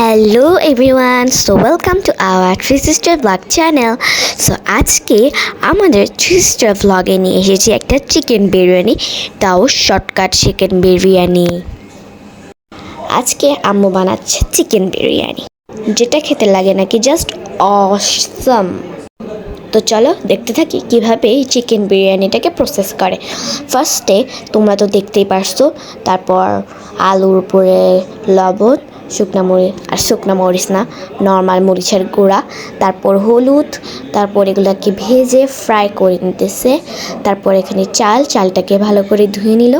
Hello everyone so welcome to our three sister blog channel so আজকে আমাদের three sister ব্লগে নিয়ে এসেছি একটা চিকেন বিরিয়ানি, তাও শর্টকাট চিকেন বিরিয়ানি। আজকে আম্মু বানাচ্ছে চিকেন বিরিয়ানি। যেটা খেতে লাগে নাকি জাস্ট অসম তো চলো দেখতে থাকি কীভাবে এই চিকেন বিরিয়ানিটাকে প্রসেস করে। ফার্স্টে তোমরা তো দেখতেই পারছ, তারপর আলুর উপরে লবণ শুকনা মরিচ, আর শুকনা মরিচ না নর্মাল মরিচের গুঁড়া, তারপর হলুদ, তারপর এগুলোকে ভেজে ফ্রাই করে নিতেছে, তারপর এখানে চাল, চালটাকে ভালো করে ধুয়ে নিল,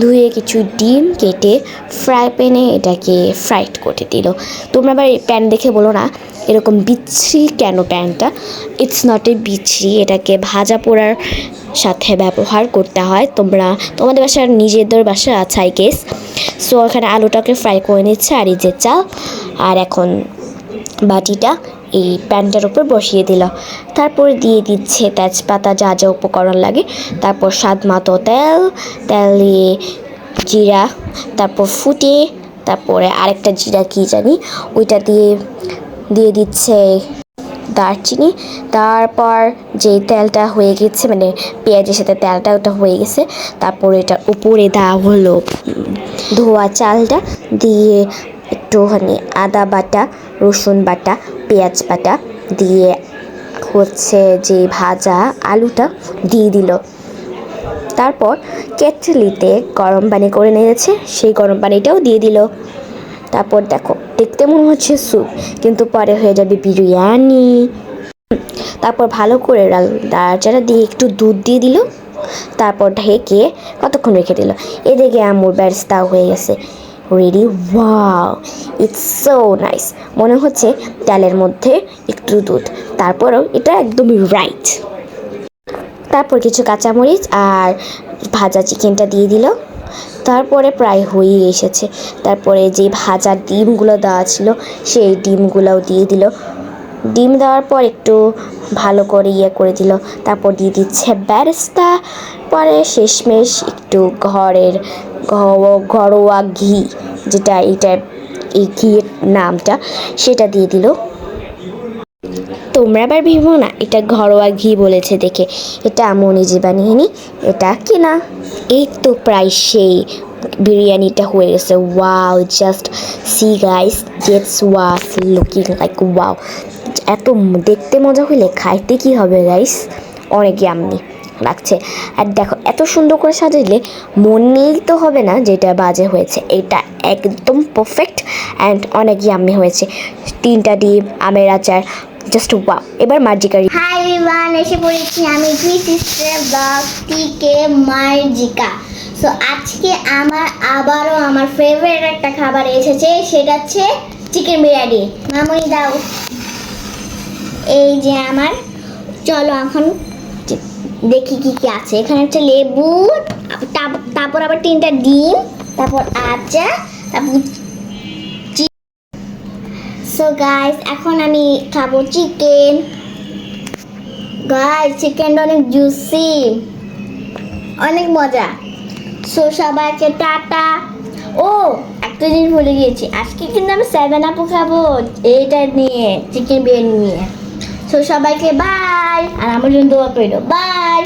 ধুয়ে কিছু ডিম কেটে ফ্রাই প্যানে এটাকে ফ্রাইড করে দিল। তোমরা আবার প্যান দেখে বলো না, এরকম বিচ্ছিরি কেন প্যানটা ইটস নট এ বিচ্ছিরি, এটাকে ভাজা পোড়ার সাথে ব্যবহার করতে হয়। তোমরা তোমাদের বাসার নিজেদের বাসা আছে আই গেস সো, এখানে আলুটাকে ফ্রাই করে নিচ্ছে আর এই যে চাল। আর এখন বাটিটা এই প্যানটার উপর বসিয়ে দিল। তারপর দিয়ে দিচ্ছে তেজপাতা, যা যা উপকরণ লাগে। তারপর স্বাদ মতো তেল তেল দিয়ে জিরা, তারপর ফুটিয়ে তারপরে আরেকটা জিরা কী জানি, ওইটা দিয়ে দিয়ে দিচ্ছে দারচিনি, তারপর যে তেলটা হয়ে গেছে মানে পেঁয়াজের সাথে তেলটা ওটা হয়ে গেছে, তারপর এটা উপরে দেওয়া হলো ধোয়া চালটা, দিয়ে একটুখানি আদা বাটা, রসুন বাটা, পেঁয়াজ বাটা, দিয়ে হচ্ছে যে ভাজা আলুটা দিয়ে দিল। তারপর কেটলিতে গরম পানি করে নিয়েছে, সেই গরম পানিটাও দিয়ে দিল। তারপর দেখো, দেখতে মনে হচ্ছে স্যুপ, কিন্তু পরে হয়ে যাবে বিরিয়ানি। তারপর ভালো করে দাঁড়াচাড়া দিয়ে একটু দুধ দিয়ে দিল, তারপর ঢেকে কতক্ষণ রেখে দিল? এদিকে আমুর ব্যবস্থা হয়ে গেছে। Ready wow it's so nice মনে হচ্ছে তেলের মধ্যে একটু দুধ, তারপরেও এটা একদমই রাইট তারপর কিছু কাঁচামরিচ আর ভাজা চিকেনটা দিয়ে দিল। তারপরে প্রায় হয়েই এসেছে। তারপরে যে ভাজা ডিমগুলো দেওয়া ছিল, সেই ডিমগুলোও দিয়ে দিল। ডিম দেওয়ার পর একটু ভালো করে ইয়ে করে দিল। তারপর দিয়ে দিচ্ছে ব্যারেস্তা। পরে শেষমেশ একটু ঘরের ঘরোয়া ঘি, যেটা এটা এই ঘিয়ের নামটা, সেটা দিয়ে দিল। তোমরা আবার ভেবো না, এটা ঘরোয়া ঘি বলেছে দেখে। এটা আমি নিজে বানিয়ে এটা কিনা? এই তো প্রায় সেই বিরিয়ানিটা হয়ে গেছে। Wow just see guys gets was looking like wow এত দেখতে মজা হইলে খাইতে কি হবে গাইস অনেক ইয়াম্মি লাগছে আর দেখো, এত সুন্দর করে সাজাইলে মনেই তো হবে না যেটা বাজে হয়েছে। এটা একদম পারফেক্ট অ্যান্ড অনেক ইয়াম্মি হয়েছে। তিনটা ডিম, আমের আচার জাস্ট ওয়াও এবার মার্জিকারি হাই এভরিওয়ান এসে পড়েছি আমি থ্রি সিস্টার ব্লগ টিকে মার্জিকা সো আজকে আমার আবারও আমার ফেভারিট একটা খাবার এসেছে, সেটা হচ্ছে চিকেন বিরিয়ানি। মামুনি, দাও। এই যে আমার। চলো এখন দেখি কি কি আছে। এখানে হচ্ছে লেবু তারপর আবার তিনটা ডিম, তারপর আচার তারপর সো গাইস এখন আমি খাব চিকেন গাইস চিকেনটা অনেক জুসি অনেক মজা। সো সবাইকে টাটা। ও, একটা জিনিস ভুলে গিয়েছি। আজকে কিন্তু আমি সেভেন আপও খাব। এইটা নিয়ে চিকেন বিরিয়ানি নিয়ে। সো সবাইকে বাই আর আমার জন্য দোয়া দাও বাই